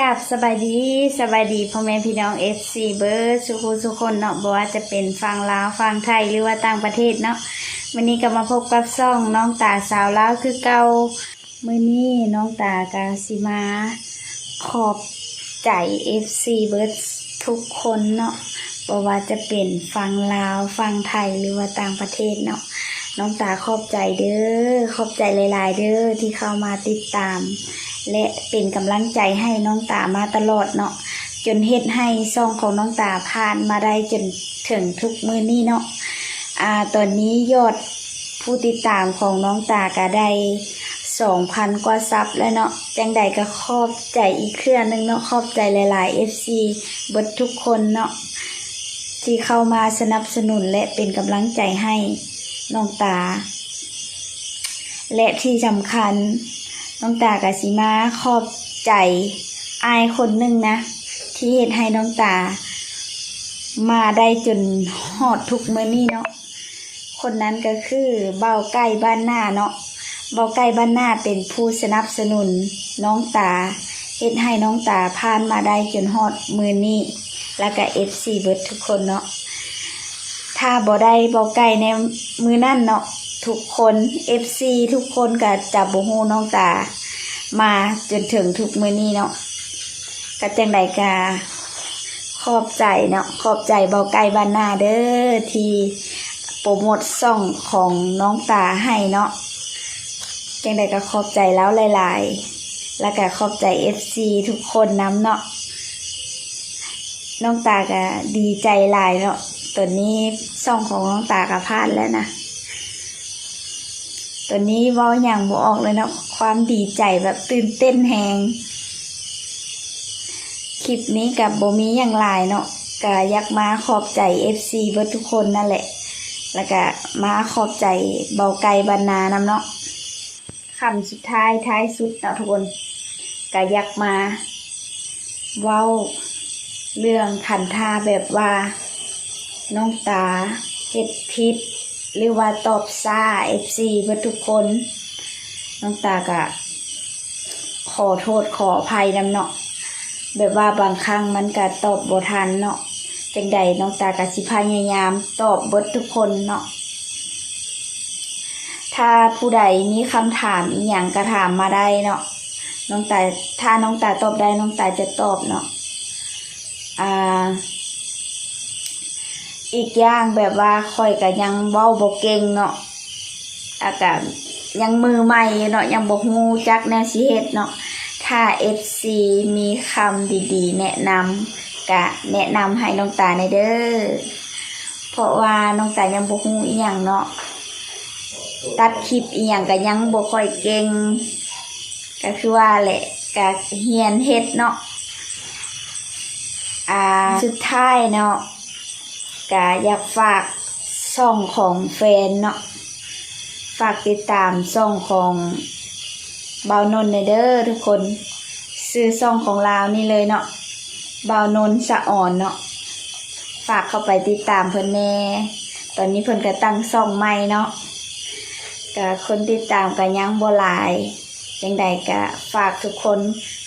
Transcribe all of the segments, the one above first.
กับสบายดีสบายดีพ่อแม่พี่น้องเอฟซีเบิร์สุขุสุคนเนาะบอกว่าจะเป็นฟังลาวฟังไทยหรือว่าต่างประเทศเนาะวันนี้ก็มาพบกับซ่องน้องตาสาวลาวคือเก่ามือนี้น้องตากาสิมา ขอบใจเอฟซีเบิร์ทุกคนเนาะบอกว่าจะเป็นฟังลาวฟังไทยหรือว่าต่างประเทศเนาะ น้องตาขอบใจเด้อ ขอบใจหลาย ๆ เด้อที่เข้ามาติดตาม และเป็นกำลังใจให้น้องตามาตลอดเนาะจนเฮ็ดให้ซ่องของน้องตาผ่านมาได้จนถึงทุกมือนี้เนาะอ่าตอนนี้ยอดผู้ติดตามของน้องตาก็ได้สองพันกว่าซับแล้วเนาะจังใดก็ขอบใจอีกเครื่องหนึงเนาะขอบใจหลาย ๆ FC บดทุกคนเนาะที่เข้ามาสนับสนุนและเป็นกำลังใจให้ น้องตา และที่สำคัญ น้องตากะสิมาขอบใจอายคนหนึ่งนะ ที่เห็นให้น้องตา มาได้จนหอดทุกมื้อนี้เนาะคนนั้นก็คือเบาใกล้บ้านหน้าเนาะเบาใกล้บ้านหน้าเป็นผู้สนับสนุนน้องตาเฮ็ดให้น้องตาผ่านมาได้จนฮอดมือนี้แล้วก็เอฟซีเบิร์ดทุกคนเนาะ ถ้าบ่ได้เบาใกล้ในมือนั่นเนาะทุกคนเอฟซีทุกคนก็จับบูฮูน้องตา มาจนถึงทุกมือนี้เนาะก็จังใดกาขอบใจเนาะขอบใจเบาไก่บ้านนาเด้อที่โปรโมทซ่องของน้องตาให้เนาะจังใดก็ขอบใจแล้วหลาย ๆ แล้วก็ขอบใจเอฟซีทุกคนน้ำเนาะน้องตาก็ดีใจหลายเนาะ ตอนนี้ซ่องของน้องตาก็พาดแล้วนะ ตัวนี้ว่าอย่างบออกเลยเนาะความดีใจแบบตื่นเต้นแหงคลิปนี้กับโบมีอย่างไรเนาะก็อยากมาขอบใจ FC เบิดทุกคนนั่นแหละ แล้วก็มาขอบใจเบาไก่บรรณานำเนาะคำสุดท้ายท้ายสุดเนาะทุกคนก็อยากมา เว้า เรื่องขันท่าแบบว่า น้องตาเฮ็ดพิษหรือว่าตอบซ่าเอฟซีเพื่อทุกคน น้องตากะ ขอโทษขออภัยนำเนาะแบบว่าบางครั้งมันก็ตอบบทันเนาะจังใดน้องตากะสิพยายาม ตอบเบิดทุกคนเนาะถ้าผู้ใดมีคำถามอีหยังก็ถามมาได้เนาะน้องตาถ้าน้องตาตอบได้น้องตาจะตอบเนาะอ่า อีกอย่างแบบว่าค่อยก็ยังเว้าบ่เก่งเนาะอากาศยังมือใหม่เนาะยังบ่ฮู้จักแนวสิเฮ็ดเนาะถ้า FC มีคำดีๆ แนะนำก็แนะนำให้น้องตาในเด้อเพราะว่าน้องตายังบ่ฮู้อีหยังเนาะตัดคลิปอีหยังก็ยังบ่ค่อยเก่งก็คือว่าแหละก็เฮียนเฮ็ดเนาะอ่าสุดท้ายเนาะ ก็อยากฝากช่องของแฟนเนาะฝากติดตามช่องของเบานนท์เด้อทุกคนซื้อช่องของลาวนี่เลยเนาะเบานนสะอ่อนเนาะฝากเข้าไปติดตามเพิ่นแน่ตอนนี้เพิ่นก็ตั้งช่องใหม่เนาะก็คนติดตามก็ยังบ่หลายจังใดก็ฝากทุกคน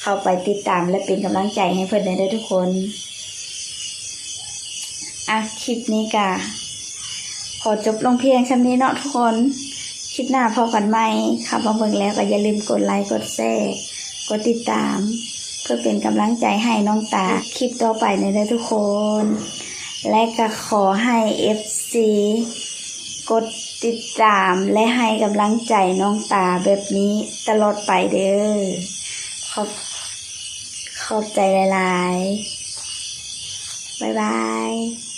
เข้าไปติดตามและเป็นกำลังใจให้เพิ่นได้เด้อทุกคน อะคลิปนี้กะขอจบลงเพียงช่ำนี้เนาะทุกคนคลิปหน้าพอกันไหมขับมาเบิ่งแล้วก็อย่าลืมกดไลค์กดแชร์กดติดตาม เพื่อเป็นกำลังใจให้น้องตาคลิปต่อไปในเด้อทุกคน และก็ขอให้ FC กดติดตามและให้กำลังใจน้องตาแบบนี้ตลอดไปเด้อขอบขอบใจหลายๆ บ๊ายบาย